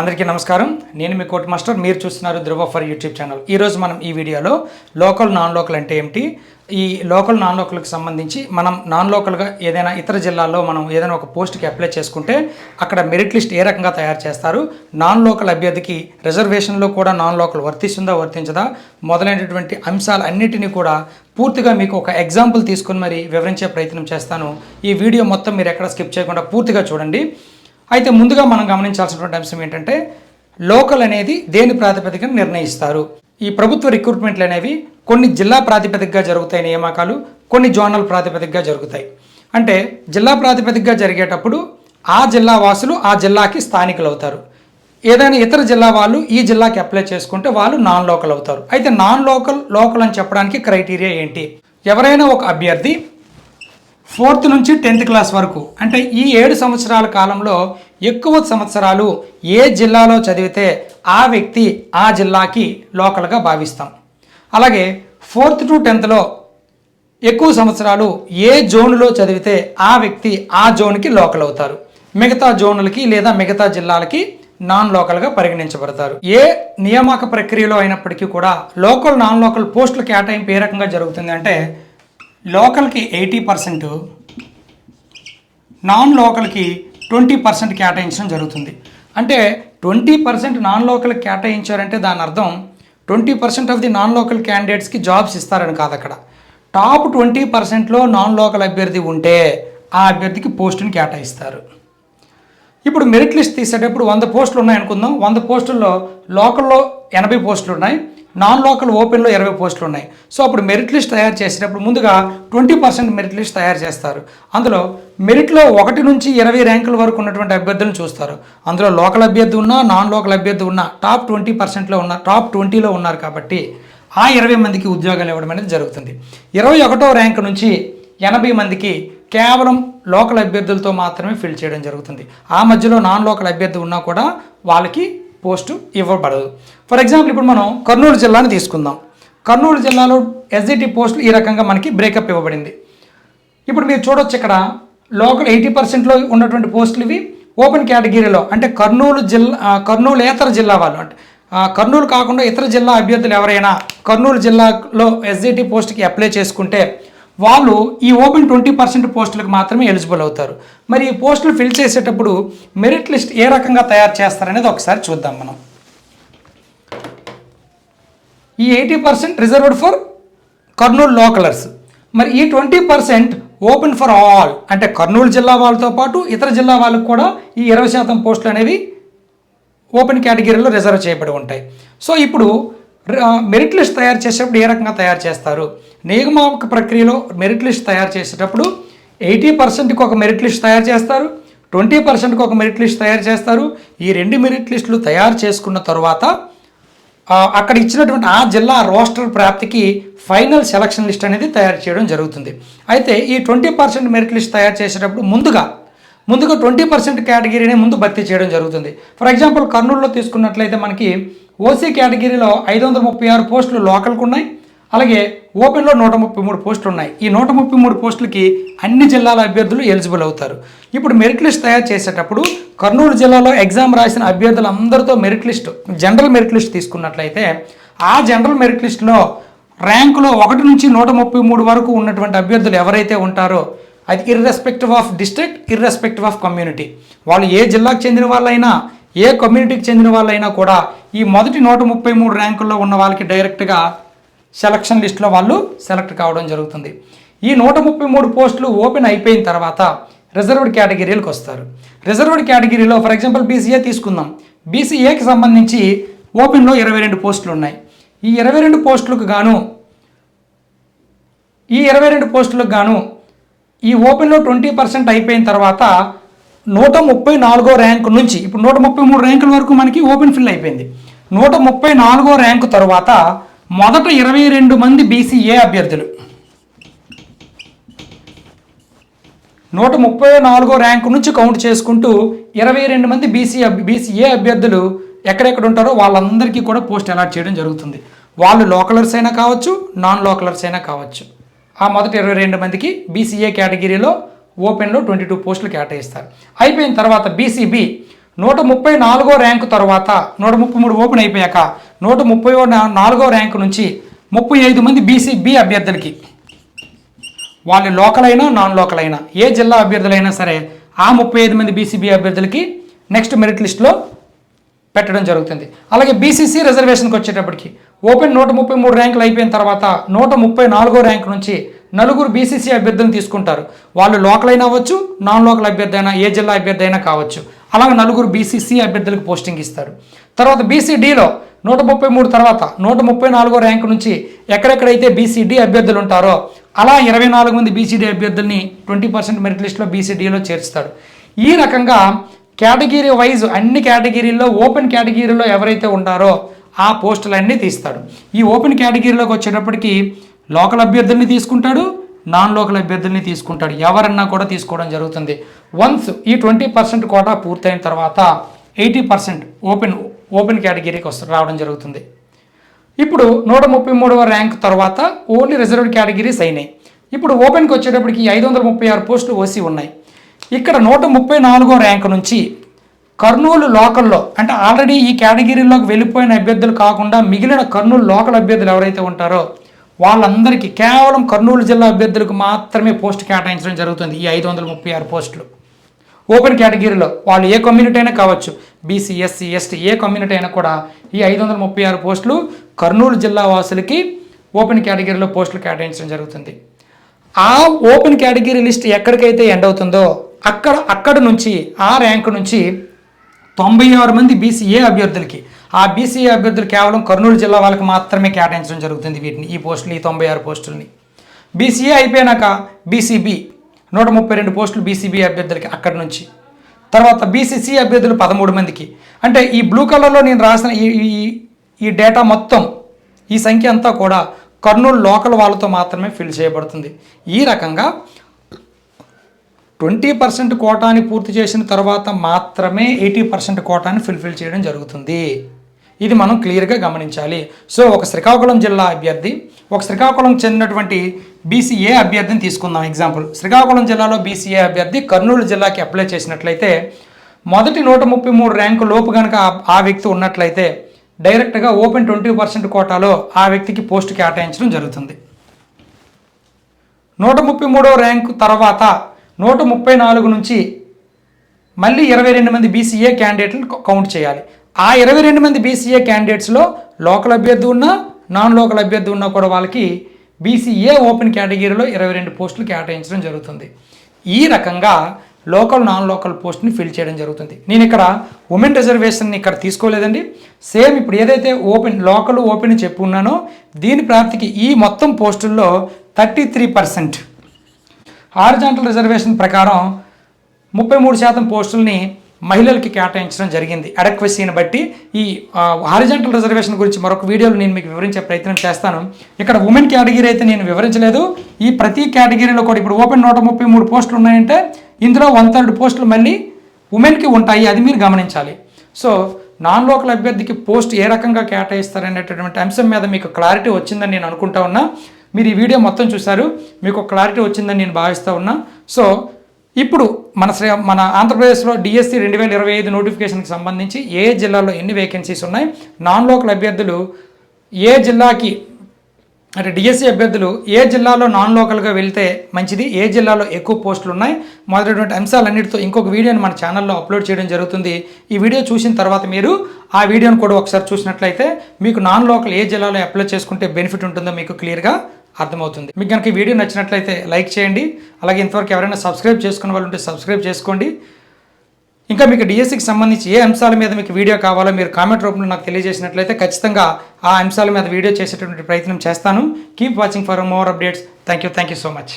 అందరికీ నమస్కారం. నేను మీ కోట్ మాస్టర్. మీరు చూస్తున్నారు ధ్రువ ఫర్ యూట్యూబ్ ఛానల్. ఈరోజు మనం ఈ వీడియోలో లోకల్ నాన్ లోకల్ అంటే ఏమిటి? ఈ లోకల్ నాన్ లోకల్కి సంబంధించి మనం నాన్ లోకల్గా ఏదైనా ఇతర జిల్లాల్లో మనం ఏదైనా ఒక పోస్ట్కి అప్లై చేసుకుంటే అక్కడ మెరిట్ లిస్ట్ ఏ రకంగా తయారు చేస్తారు? నాన్ లోకల్ అభ్యర్థికి రిజర్వేషన్లో కూడా నాన్ లోకల్ వర్తిస్తుందా వర్తించదా? మొదలైనటువంటి అంశాలన్నిటినీ కూడా పూర్తిగా మీకు ఒక ఎగ్జాంపుల్ తీసుకుని మరి వివరించే ప్రయత్నం చేస్తాను. ఈ వీడియో మొత్తం మీరు ఎక్కడ స్కిప్ చేయకుండా పూర్తిగా చూడండి. అయితే ముందుగా మనం గమనించాల్సినటువంటి అంశం ఏంటంటే లోకల్ అనేది దేని ప్రాతిపదికన నిర్ణయిస్తారు? ఈ ప్రభుత్వ రిక్రూట్మెంట్లు అనేవి కొన్ని జిల్లా ప్రాతిపదికగా జరుగుతాయి నియామకాలు కొన్ని జోనల్ ప్రాతిపదికగా జరుగుతాయి. అంటే జిల్లా ప్రాతిపదికగా జరిగేటప్పుడు ఆ జిల్లా వాసులు ఆ జిల్లాకి స్థానికులు అవుతారు. ఏదైనా ఇతర జిల్లా వాళ్ళు ఈ జిల్లాకి అప్లై చేసుకుంటే వాళ్ళు నాన్ లోకల్ అవుతారు. అయితే నాన్ లోకల్ లోకల్ అని చెప్పడానికి క్రైటీరియా ఏంటి? ఎవరైనా ఒక అభ్యర్థి ఫోర్త్ నుంచి టెన్త్ క్లాస్ వరకు. అంటే ఈ ఏడు సంవత్సరాల కాలంలో ఎక్కువ సంవత్సరాలు ఏ జిల్లాలో చదివితే ఆ వ్యక్తి ఆ జిల్లాకి లోకల్గా భావిస్తాం. అలాగే ఫోర్త్ టు టెన్త్లో ఎక్కువ సంవత్సరాలు ఏ జోన్లో చదివితే ఆ వ్యక్తి ఆ జోన్కి లోకల్ అవుతారు. మిగతా జోన్లకి లేదా మిగతా జిల్లాలకి నాన్ లోకల్గా పరిగణించబడతారు. ఏ నియామక ప్రక్రియలో అయినప్పటికీ కూడా లోకల్ నాన్ లోకల్ పోస్టుల కేటాయింపు ఏ రకంగా జరుగుతుంది అంటే లోకల్కి ఎయిటీ పర్సెంట్ నాన్ లోకల్కి ట్వంటీ పర్సెంట్ కేటాయించడం జరుగుతుంది. అంటే ట్వంటీ పర్సెంట్ నాన్ లోకల్ కేటాయించారంటే దాని అర్థం twenty percent of the non local క్యాండిడేట్స్కి జాబ్స్ ఇస్తారని కాదు అక్కడ. టాప్ ట్వంటీ పర్సెంట్లో నాన్ లోకల్ అభ్యర్థి ఉంటే ఆ అభ్యర్థికి పోస్టుని కేటాయిస్తారు. ఇప్పుడు మెరిట్ లిస్ట్ తీసేటప్పుడు వంద పోస్టులు ఉన్నాయి అనుకుందాం వంద పోస్టుల్లో లోకల్లో ఎనభై పోస్టులు ఉన్నాయి. నాన్ లోకల్ ఓపెన్లో ఇరవై పోస్టులు ఉన్నాయి. సో అప్పుడు మెరిట్ లిస్ట్ తయారు చేసేటప్పుడు ముందుగా ట్వంటీ పర్సెంట్ మెరిట్ లిస్ట్ తయారు చేస్తారు. అందులో మెరిట్లో ఒకటి నుంచి ఇరవై ర్యాంకుల వరకు ఉన్నటువంటి అభ్యర్థులను చూస్తారు. అందులో లోకల్ అభ్యర్థి ఉన్నా నాన్ లోకల్ అభ్యర్థి ఉన్నా టాప్ ట్వంటీ పర్సెంట్లో ఉన్న టాప్ ట్వంటీలో ఉన్నారు కాబట్టి ఆ ఇరవై మందికి ఉద్యోగాలు ఇవ్వడం అనేది జరుగుతుంది. ఇరవై ఒకటో ర్యాంక్ నుంచి ఎనభై మందికి కేవలం లోకల్ అభ్యర్థులతో మాత్రమే ఫిల్ చేయడం జరుగుతుంది. ఆ మధ్యలో నాన్ లోకల్ అభ్యర్థి ఉన్నా కూడా వాళ్ళకి పోస్టు ఇవ్వబడదు. ఫర్ ఎగ్జాంపుల్ ఇప్పుడు మనం కర్నూలు జిల్లాని తీసుకుందాం. కర్నూలు జిల్లాలో ఎస్జిటి పోస్టులు ఈ రకంగా మనకి బ్రేకప్ ఇవ్వబడింది. ఇప్పుడు మీరు చూడొచ్చు ఇక్కడ లోకల్ ఎయిటీ పర్సెంట్లో ఉన్నటువంటి పోస్టులు ఇవి. ఓపెన్ కేటగిరీలో అంటే కర్నూలు జిల్లా కర్నూలు ఏతర జిల్లా వాళ్ళు అంటే కర్నూలు కాకుండా ఇతర జిల్లా అభ్యర్థులు ఎవరైనా కర్నూలు జిల్లాలో ఎస్జిటి పోస్ట్కి అప్లై చేసుకుంటే వాళ్ళు ఈ ఓపెన్ ట్వంటీ పర్సెంట్ పోస్టులకు మాత్రమే ఎలిజిబుల్ అవుతారు. మరి ఈ పోస్టులు ఫిల్ చేసేటప్పుడు మెరిట్ లిస్ట్ ఏ రకంగా తయారు చేస్తారనేది ఒకసారి చూద్దాం మనం. ఈ eighty percent reserved for Kurnool లోకలర్స్ మరి ఈ twenty percent open for all అంటే కర్నూలు జిల్లా వాళ్ళతో పాటు ఇతర జిల్లా వాళ్ళకు కూడా ఈ ఇరవై శాతం పోస్టులు అనేవి ఓపెన్ కేటగిరీలో రిజర్వ్ చేయబడి ఉంటాయి. సో ఇప్పుడు మెరిట్ లిస్ట్ తయారు చేసేటప్పుడు ఏ రకంగా తయారు చేస్తారు? నియమాపక ప్రక్రియలో మెరిట్ లిస్ట్ తయారు చేసేటప్పుడు ఎయిటీ పర్సెంట్కి ఒక మెరిట్ లిస్ట్ తయారు చేస్తారు ట్వంటీ పర్సెంట్కి ఒక మెరిట్ లిస్ట్ తయారు చేస్తారు. ఈ రెండు మెరిట్ లిస్టులు తయారు చేసుకున్న తర్వాత అక్కడ ఇచ్చినటువంటి ఆ జిల్లా రోస్టర్ ప్రాప్తికి ఫైనల్ సెలక్షన్ లిస్ట్ అనేది తయారు చేయడం జరుగుతుంది. అయితే ఈ ట్వంటీ పర్సెంట్ మెరిట్ లిస్ట్ తయారు చేసేటప్పుడు ముందుగా ముందుగా ట్వంటీ పర్సెంట్ కేటగిరీనే ముందు భర్తీ చేయడం జరుగుతుంది. ఫర్ ఎగ్జాంపుల్ కర్నూలులో తీసుకున్నట్లయితే మనకి ఓసీ కేటగిరీలో ఐదు వందల ముప్పై ఆరు పోస్టులు లోకల్కు ఉన్నాయి. అలాగే ఓపెన్లో నూట ముప్పై మూడు పోస్టులు ఉన్నాయి ఈ నూట ముప్పై మూడు పోస్టులకి అన్ని జిల్లాల అభ్యర్థులు ఎలిజిబుల్ అవుతారు. ఇప్పుడు మెరిట్ లిస్ట్ తయారు చేసేటప్పుడు కర్నూలు జిల్లాలో ఎగ్జామ్ రాసిన అభ్యర్థులందరితో merit list general merit list తీసుకున్నట్లయితే ఆ జనరల్ మెరిట్ లిస్ట్లో ర్యాంకులో ఒకటి నుంచి నూట ముప్పై మూడు వరకు ఉన్నటువంటి అభ్యర్థులు ఎవరైతే ఉంటారో అది irrespective of district irrespective of community వాళ్ళు ఏ జిల్లాకు చెందిన వాళ్ళైనా ఏ కమ్యూనిటీకి చెందిన వాళ్ళైనా కూడా ఈ మొదటి నూట ముప్పై మూడు ర్యాంకుల్లో ఉన్న వాళ్ళకి డైరెక్ట్గా సెలక్షన్ లిస్ట్లో వాళ్ళు సెలెక్ట్ కావడం జరుగుతుంది. ఈ నూట ముప్పై మూడు పోస్టులు ఓపెన్ అయిపోయిన తర్వాత రిజర్వ్డ్ కేటగిరీలకు వస్తారు. రిజర్వ్డ్ కేటగిరీలో ఫర్ ఎగ్జాంపుల్ బీసీఏ తీసుకుందాం. బీసీఏకి సంబంధించి ఓపెన్లో ఇరవై రెండు పోస్టులు ఉన్నాయి. ఈ ఇరవై రెండు పోస్టులకు గాను ఈ ఇరవై రెండు పోస్టులకు గాను ఈ ఓపెన్లో ట్వంటీ పర్సెంట్ అయిపోయిన తర్వాత నూట ముప్పై నాలుగో ర్యాంకు నుంచి ఇప్పుడు నూట ముప్పై మూడు ర్యాంకుల వరకు మనకి ఓపెన్ ఫిల్ అయిపోయింది. నూట ముప్పై నాలుగో ర్యాంకు తర్వాత మొదట ఇరవై రెండు మంది బీసీఏ అభ్యర్థులు. నూట ముప్పై నాలుగో ర్యాంకు నుంచి కౌంట్ చేసుకుంటూ ఇరవై రెండు మంది బీసీ బీసీఏ అభ్యర్థులు ఎక్కడెక్కడ ఉంటారో వాళ్ళందరికీ కూడా పోస్ట్ అలాట్ చేయడం జరుగుతుంది. వాళ్ళు లోకలర్స్ అయినా కావచ్చు నాన్ లోకలర్స్ అయినా కావచ్చు. ఆ మొదటి ఇరవై రెండు మందికి బీసీఏ కేటగిరీలో ఓపెన్లో ట్వంటీ టూ పోస్టులు కేటాయిస్తారు. అయిపోయిన తర్వాత బీసీబీ నూట ముప్పై నాలుగో ర్యాంకు తర్వాత నూట ముప్పై మూడు ఓపెన్ అయిపోయాక నూట ముప్పై నాలుగో ర్యాంకు నుంచి ముప్పై ఐదు మంది బీసీ బి అభ్యర్థులకి. వాళ్ళు లోకల్ అయినా నాన్ లోకల్ అయినా ఏ జిల్లా అభ్యర్థులైనా సరే ఆ ముప్పై ఐదు మంది బీసీబీ అభ్యర్థులకి నెక్స్ట్ మెరిట్ లిస్ట్లో పెట్టడం జరుగుతుంది. అలాగే బీసీసీ రిజర్వేషన్కి వచ్చేటప్పటికి ఓపెన్ నూట ముప్పై మూడు ర్యాంకులు అయిపోయిన తర్వాత నూట ముప్పై నాలుగో ర్యాంక్ నుంచి నలుగురు బీసీసీ అభ్యర్థులను తీసుకుంటారు. వాళ్ళు లోకల్ అయినా అవ్వచ్చు నాన్ లోకల్ అభ్యర్థి అయినా ఏ జిల్లా అభ్యర్థి అయినా కావచ్చు. అలాగే నలుగురు బీసీసీ అభ్యర్థులకు పోస్టింగ్ ఇస్తారు. తర్వాత బీసీడీలో నూట ముప్పై మూడు తర్వాత నూట ముప్పై నాలుగో ర్యాంకు నుంచి ఎక్కడెక్కడైతే బీసీడీ అభ్యర్థులు ఉంటారో అలా ఇరవై నాలుగు మంది బీసీడీ అభ్యర్థుల్ని ట్వంటీ పర్సెంట్ మెరిట్ లిస్ట్లో బీసీడీలో చేర్చుతాడు. ఈ రకంగా కేటగిరీ వైజ్ అన్ని కేటగిరీల్లో ఓపెన్ కేటగిరీలో ఎవరైతే ఉంటారో ఆ పోస్టులన్నీ తీస్తాడు. ఈ ఓపెన్ కేటగిరీలోకి వచ్చేటప్పటికి లోకల్ అభ్యర్థుల్ని తీసుకుంటాడు నాన్ లోకల్ అభ్యర్థుల్ని తీసుకుంటాడు. ఎవరన్నా కూడా తీసుకోవడం జరుగుతుంది. వన్స్ ఈ ట్వంటీ పర్సెంట్ కోటా పూర్తయిన తర్వాత ఎయిటీ పర్సెంట్ ఓపెన్ ఓపెన్ కేటగిరీకి వస్తు రావడం జరుగుతుంది. ఇప్పుడు నూట ముప్పై మూడవ ర్యాంక్ తర్వాత ఓన్లీ రిజర్వ్డ్ కేటగిరీస్ అయినాయి ఇప్పుడు ఓపెన్కి వచ్చేటప్పటికి ఐదు వందల ముప్పై ఆరు పోస్టులు ఓసీ ఉన్నాయి. ఇక్కడ నూట ముప్పై నాలుగో ర్యాంక్ నుంచి కర్నూలు లోకల్లో అంటే ఆల్రెడీ ఈ కేటగిరీలోకి వెళ్ళిపోయిన అభ్యర్థులు కాకుండా మిగిలిన కర్నూలు లోకల్ అభ్యర్థులు ఎవరైతే ఉంటారో వాళ్ళందరికీ కేవలం కర్నూలు జిల్లా అభ్యర్థులకు మాత్రమే పోస్ట్ కేటాయించడం జరుగుతుంది ఈ ఐదు వందల ముప్పై ఆరు పోస్టులు. ఓపెన్ కేటగిరీలో వాళ్ళు ఏ కమ్యూనిటీ అయినా కావచ్చు బీసీ ఎస్సీ ఎస్టీ ఏ కమ్యూనిటీ అయినా కూడా ఈ ఐదు వందల ముప్పై ఆరు పోస్టులు కర్నూలు జిల్లా వాసులకి ఓపెన్ కేటగిరీలో పోస్టులు కేటాయించడం జరుగుతుంది. ఆ ఓపెన్ కేటగిరీ లిస్ట్ ఎక్కడికైతే ఎండ్ అవుతుందో అక్కడ అక్కడ నుంచి ఆ ర్యాంకు నుంచి తొంభై ఆరు మంది బీసీఏ అభ్యర్థులకి ఆ బీసీఏ అభ్యర్థులు కేవలం కర్నూలు జిల్లా వాళ్ళకి మాత్రమే కేటాయించడం జరుగుతుంది వీటిని ఈ పోస్టులు ఈ తొంభై ఆరు పోస్టులని. బీసీఏ అయిపోయినాక బీసీబీ నూట ముప్పై రెండు పోస్టులు బీసీబీ అభ్యర్థులకి అక్కడి నుంచి. తర్వాత బీసీసీ అభ్యర్థులు పదమూడు మందికి. అంటే ఈ బ్లూ కలర్లో నేను రాసిన ఈ ఈ- ఈ డేటా మొత్తం ఈ సంఖ్య అంతా కూడా కర్నూలు లోకల్ వాళ్ళతో మాత్రమే ఫిల్ చేయబడుతుంది. ఈ రకంగా ట్వంటీ పర్సెంట్ కోటాని పూర్తి చేసిన తర్వాత మాత్రమే ఎయిటీ పర్సెంట్ కోటాని ఫుల్ఫిల్ చేయడం జరుగుతుంది. ఇది మనం క్లియర్గా గమనించాలి. సో ఒక శ్రీకాకుళం జిల్లా అభ్యర్థి ఒక శ్రీకాకుళం చెందినటువంటి బీసీఏ అభ్యర్థిని తీసుకుందాం. ఎగ్జాంపుల్ శ్రీకాకుళం జిల్లాలో బీసీఏ అభ్యర్థి కర్నూలు జిల్లాకి అప్లై చేసినట్లయితే మొదటి నూట ముప్పై మూడు ర్యాంకు లోపు కనుక ఆ- వ్యక్తి ఉన్నట్లయితే డైరెక్ట్గా ఓపెన్ ట్వంటీ పర్సెంట్ కోటాలో ఆ వ్యక్తికి పోస్ట్ కేటాయించడం జరుగుతుంది. నూట ముప్పై మూడో ర్యాంకు తర్వాత నూట ముప్పై నాలుగు నుంచి మళ్ళీ ఇరవై రెండు మంది బీసీఏ క్యాండిడేట్లు కౌంట్ చేయాలి. ఆ ఇరవై రెండు మంది బీసీఏ క్యాండిడేట్స్లో లోకల్ అభ్యర్థి ఉన్నా నాన్ లోకల్ అభ్యర్థి ఉన్నా కూడా వాళ్ళకి బీసీఏ ఓపెన్ కేటగిరీలో ఇరవై రెండు పోస్టులు కేటాయించడం జరుగుతుంది. ఈ రకంగా లోకల్ నాన్ లోకల్ పోస్ట్ని ఫిల్ చేయడం జరుగుతుంది. నేను ఇక్కడ ఉమెన్ రిజర్వేషన్ని ఇక్కడ తీసుకోలేదండి. సేమ్ ఇప్పుడు ఏదైతే ఓపెన్ లోకల్ ఓపెన్ చెప్పి ఉన్నానో దీని ప్రాప్తికి ఈ మొత్తం పోస్టుల్లో thirty three percent horizontal reservation ప్రకారం ముప్పై మూడు శాతం పోస్టుల్ని మహిళలకి కేటాయించడం జరిగింది. అడక్వసీని బట్టి ఈ హారిజెంటల్ రిజర్వేషన్ గురించి మరొక వీడియోలో నేను మీకు వివరించే ప్రయత్నం చేస్తాను. ఇక్కడ ఉమెన్ కేటగిరీ అయితే నేను వివరించలేదు. ఈ ప్రతి కేటగిరీలో కూడా ఇప్పుడు ఓపెన్ నూట ముప్పై మూడు పోస్టులు ఉన్నాయంటే ఇందులో వన్ థర్డ్ పోస్టులు మళ్ళీ ఉమెన్కి ఉంటాయి. అది మీరు గమనించాలి. సో నాన్ లోకల్ అభ్యర్థికి పోస్ట్ ఏ రకంగా కేటాయిస్తారనేటటువంటి అంశం మీద మీకు క్లారిటీ వచ్చిందని నేను అనుకుంటా ఉన్నా. మీరు ఈ వీడియో మొత్తం చూశారు. మీకు క్లారిటీ వచ్చిందని నేను భావిస్తూ ఉన్నా. సో ఇప్పుడు మన శ్రీ మన ఆంధ్రప్రదేశ్లో డిఎస్సి రెండు వేల ఇరవై ఐదు నోటిఫికేషన్కి సంబంధించి ఏ జిల్లాలో ఎన్ని వేకెన్సీస్ ఉన్నాయి? నాన్ లోకల్ అభ్యర్థులు ఏ జిల్లాకి అంటే డిఎస్సి అభ్యర్థులు ఏ జిల్లాలో నాన్ లోకల్గా వెళ్తే మంచిది? ఏ జిల్లాలో ఎక్కువ పోస్టులు ఉన్నాయి? మొదలైనటువంటి అంశాలన్నిటితో ఇంకొక వీడియోని మన ఛానల్లో అప్లోడ్ చేయడం జరుగుతుంది. ఈ వీడియో చూసిన తర్వాత మీరు ఆ వీడియోని కూడా ఒకసారి చూసినట్లయితే మీకు నాన్ లోకల్ ఏ జిల్లాలో అప్లై చేసుకుంటే బెనిఫిట్ ఉంటుందో మీకు క్లియర్గా అర్థమవుతుంది. మీకు కనుక ఈ వీడియో నచ్చినట్లయితే లైక్ చేయండి. అలాగే ఇంతవరకు ఎవరైనా సబ్స్క్రైబ్ చేసుకున్న వాళ్ళు ఉంటే సబ్స్క్రైబ్ చేసుకోండి. ఇంకా మీకు డిఎస్సికి సంబంధించి ఏ అంశాల మీద మీకు వీడియో కావాలో మీరు కామెంట్ రూపంలో నాకు తెలియజేసినట్లయితే ఖచ్చితంగా ఆ అంశాల మీద వీడియో చేసేటువంటి ప్రయత్నం చేస్తాను. Keep watching for more updates thank you thank you so much